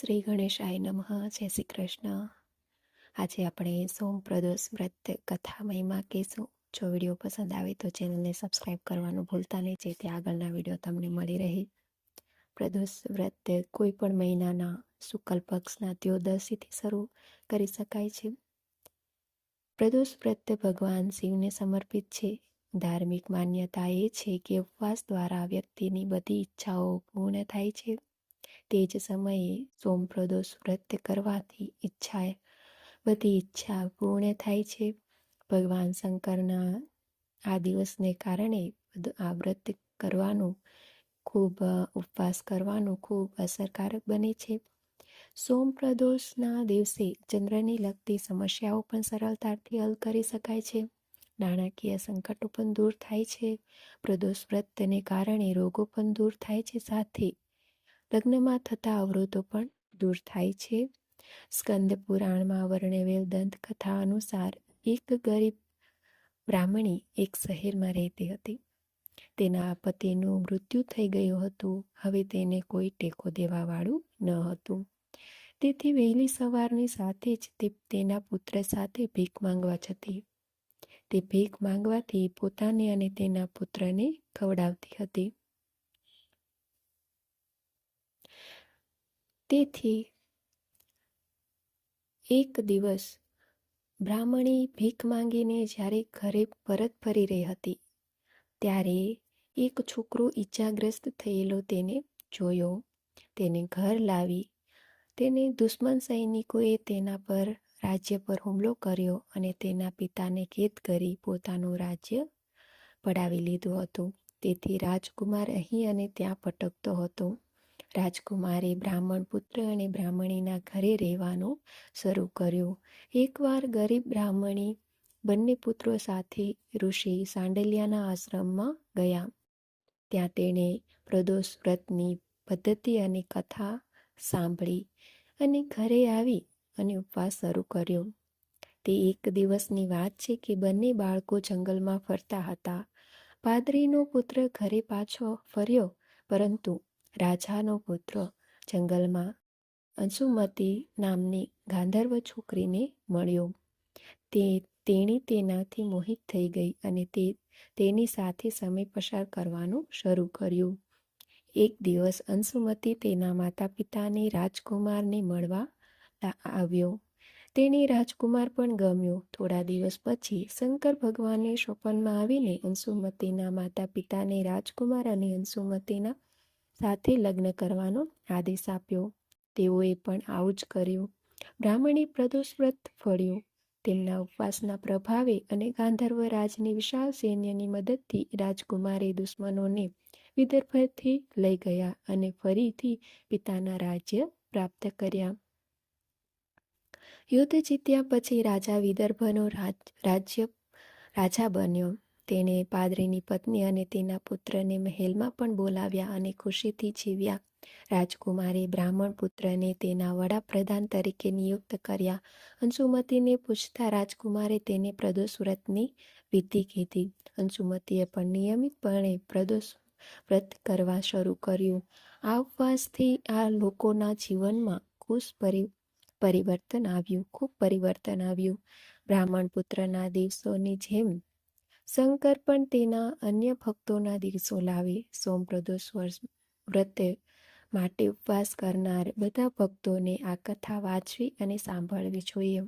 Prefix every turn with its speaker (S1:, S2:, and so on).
S1: શ્રી ગણેશાય નમઃ. જય શ્રી કૃષ્ણ. આજે આપણે સોમ પ્રદોષ વ્રત કથા મહિમા કહેશું. જો વીડિયો પસંદ આવે તો ચેનલને સબસ્ક્રાઈબ કરવાનું ભૂલતા નહીં. જેથી આગળના વીડિયો તમને મળી રહે. પ્રદોષ વ્રત કોઈ પણ મહિનાના શુક્લ પક્ષના ત્યોદશીથી શરૂ કરી શકાય છે. પ્રદોષ વ્રત ભગવાન શિવને સમર્પિત છે. ધાર્મિક માન્યતા એ છે કે ઉપવાસ દ્વારા વ્યક્તિની બધી ઈચ્છાઓ પૂર્ણ થાય છે. તે જ સમયે સોમપ્રદોષ વ્રત કરવાથી ઈચ્છા બધી ઈચ્છા પૂર્ણ થાય છે. ભગવાન શંકરના આ દિવસને કારણે આ વ્રત કરવાનું ખૂબ ઉપવાસ કરવાનું ખૂબ અસરકારક બને છે. સોમ પ્રદોષના દિવસે ચંદ્રની લગતી સમસ્યાઓ પણ સરળતાથી હલ કરી શકાય છે. નાણાકીય સંકટો પણ દૂર થાય છે. પ્રદોષ વ્રતને કારણે રોગો પણ દૂર થાય છે. સાથે લગ્નમાં થતા અવરોધો પણ દૂર થાય છે. સ્કંદ પુરાણમાં વર્ણવેલ દંતકથા અનુસાર એક ગરીબ બ્રાહ્મણી એક શહેરમાં રહેતી હતી. તેના પતિનું મૃત્યુ થઈ ગયું હતું. હવે તેને કોઈ ટેકો દેવાવાળું ન હતું. તેથી વહેલી સવારની સાથે જ તે તેના પુત્ર સાથે ભીખ માંગવા જતી. તે ભીખ માંગવાથી પોતાને અને તેના પુત્રને ખવડાવતી હતી. તેથી એક દિવસ બ્રાહ્મણી ભીખ માંગીને જ્યારે ઘરે પરત ફરી રહી હતી, ત્યારે એક છોકરો ઈજાગ્રસ્ત થયેલો તેને જોયો. તેને ઘર લાવી, તેને દુશ્મન સૈનિકોએ તેના પર રાજ્ય પર હુમલો કર્યો અને તેના પિતાને કેદ કરી પોતાનું રાજ્ય પડાવી લીધું હતું. તેથી રાજકુમાર અહીં અને ત્યાં ભટકતો હતો. રાજકુમારે, બ્રાહ્મણ પુત્ર અને બ્રાહ્મણીના ઘરે રહેવાનું શરૂ કર્યું. એકવાર ગરીબ બ્રાહ્મણી બંને પુત્રો સાથે ઋષિ સાંડલિયાના આશ્રમમાં ગયા. ત્યાં તેણે પ્રદોષ વ્રતની પદ્ધતિ અને કથા સાંભળી અને ઘરે આવી અને ઉપવાસ શરૂ કર્યો. તે એક દિવસની વાત છે કે બંને બાળકો જંગલમાં ફરતા હતા. પાદરીનો પુત્ર ઘરે પાછો ફર્યો, પરંતુ રાજાનો પુત્ર જંગલમાં અંશુમતી નામની ગાંધર્વ છોકરીને મળ્યો. તે તેણી તેનાથી મોહિત થઈ ગઈ અને તે તેની સાથે સમય પસાર કરવાનું શરૂ કર્યું. એક દિવસ અંશુમતી તેના માતા પિતાને રાજકુમારને મળવા આવ્યો. તેને રાજકુમાર પણ ગમ્યો. થોડા દિવસ પછી શંકર ભગવાને સ્વપનમાં આવીને અંશુમતીના માતા પિતાને રાજકુમાર અને અંશુમતીના સાથે લગ્ન કરવાનો આદેશ આપ્યો. તેઓએ પણ આવું જ કર્યું. બ્રાહ્મણી પ્રદોષ વ્રત ફળ્યું. તેમના ઉપવાસના પ્રભાવે અને ગાંધર્વ રાજની વિશાળ સૈન્યની મદદથી રાજકુમારે દુશ્મનોને વિદર્ભથી લઈ ગયા અને ફરીથી પિતાના રાજ્ય પ્રાપ્ત કર્યા. યુદ્ધ જીત્યા પછી રાજા વિદર્ભનો રાજ્ય રાજા બન્યો. તેણે પાદરીની પત્ની અને તેના પુત્રને મહેલમાં પણ બોલાવ્યા અને ખુશીથી જીવ્યા. રાજકુમારે બ્રાહ્મણ પુત્રને તેના વડાપ્રધાન તરીકે નિયુક્ત કર્યા. અંશુમતીને પૂછતા રાજકુમારે તેને પ્રદોષ વ્રતની વિધિ કીધી. અંશુમતીએ પણ નિયમિતપણે પ્રદોષ વ્રત કરવા શરૂ કર્યું. આ ઉપવાસથી આ લોકોના જીવનમાં ખુશ પરિ, પરિવર્તન આવ્યું, ખૂબ પરિવર્તન આવ્યું. બ્રાહ્મણ પુત્રના દિવસોની જેમ શંકર પણ તેના અન્ય ભક્તોના દિવસો લાવે સોમ પ્રદોષ વર્ષ વ્રતે માટે ઉપવાસ કરનાર બધા ભક્તોને આ કથા વાંચવી અને સાંભળવી જોઈએ.